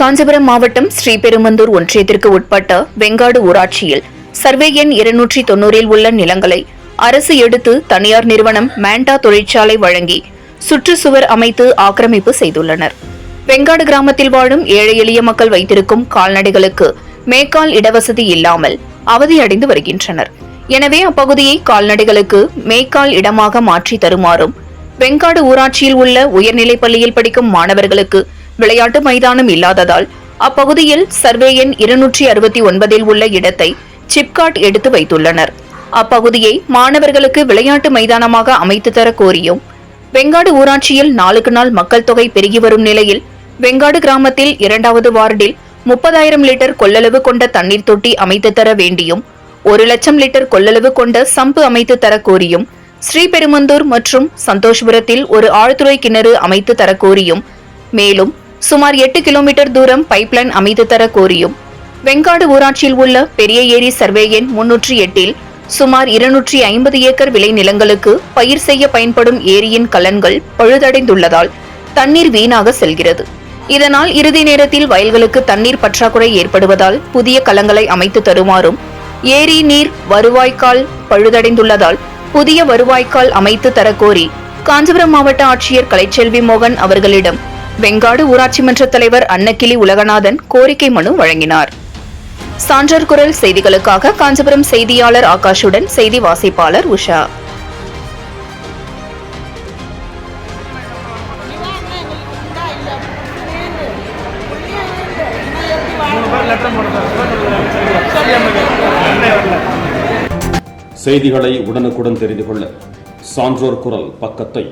காஞ்சிபுரம் மாவட்டம் ஸ்ரீபெருமந்தூர் ஒன்றியத்திற்கு உட்பட்ட வெங்காடு ஊராட்சியில் சர்வே எண் இருநூற்றி தொன்னூறில் உள்ள நிலங்களை அரசு எடுத்து தனியார் நிறுவனம் மேண்டா தொழிற்சாலை வழங்கி சுற்றுச்சுவர் அமைத்து ஆக்கிரமிப்பு செய்துள்ளனர். வெங்காடு கிராமத்தில் வாழும் ஏழை எளிய மக்கள் வைத்திருக்கும் கால்நடைகளுக்கு மேக்கால் இடவசதி இல்லாமல் அவதியடைந்து வருகின்றனர். எனவே அப்பகுதியை கால்நடைகளுக்கு மேய்க்கால் இடமாக மாற்றி தருமாறும் வெங்காடு ஊராட்சியில் உள்ள உயர்நிலைப் பள்ளியில் படிக்கும் மாணவர்களுக்கு விளையாட்டு மைதானம் இல்லாததால் அப்பகுதியில் சர்வே எண் இருநூற்றி அறுபத்தி ஒன்பதில் உள்ள இடத்தை சிப்காட் எடுத்து வைத்துள்ளனர். அப்பகுதியை மாணவர்களுக்கு விளையாட்டு மைதானமாக அமைத்து தர கோரியும் வெங்காடு ஊராட்சியில் நாளுக்கு நாள் மக்கள் தொகை பெருகி வரும் நிலையில் வெங்காடு கிராமத்தில் இரண்டாவது வார்டில் முப்பதாயிரம் லிட்டர் கொள்ளளவு கொண்ட தண்ணீர் தொட்டி அமைத்து தர வேண்டியும் ஒரு லட்சம் லிட்டர் கொள்ளளவு கொண்ட சம்பு அமைத்து தர கோரியும் ஸ்ரீபெருமந்தூர் மற்றும் சந்தோஷ்புரத்தில் ஒரு ஆழ்துறை கிணறு அமைத்து தர கோரியும் மேலும் சுமார் எட்டு கிலோமீட்டர் தூரம் பைப்லைன் அமைத்து தர கோரியும். வெங்காடு ஊராட்சியில் உள்ள பெரிய ஏரி சர்வே எண் முன்னூற்றி எட்டில் சுமார் இருநூற்றி ஐம்பது ஏக்கர் விளை நிலங்களுக்கு பயிர் செய்ய பயன்படும் ஏரியின் கலன்கள் பழுதடைந்துள்ளதால் தண்ணீர் வீணாக செல்கிறது. இதனால் இறுதி நேரத்தில் வயல்களுக்கு தண்ணீர் பற்றாக்குறை ஏற்படுவதால் புதிய கலங்களை அமைத்து தருமாறும் ஏரி நீர் வருவாய்க்கால் பழுதடைந்துள்ளதால் புதிய வருவாய்க்கால் அமைத்து தரக்கோரி காஞ்சிபுரம் மாவட்ட ஆட்சியர் கலைச்செல்வி மோகன் அவர்களிடம் வெங்காடு ஊராட்சி மன்ற தலைவர் அன்னக்கிளி உலகநாதன் கோரிக்கை மனு வழங்கினார். சான்றர் குரல் செய்திகளுக்காக காஞ்சிபுரம் செய்தியாளர் ஆகாஷுடன் செய்தி வாசிப்பாளர் உஷா. செய்திகளை உடனுக்குடன் தெரிந்து கொள்ள சான்றோர் குரல் பக்கத்தை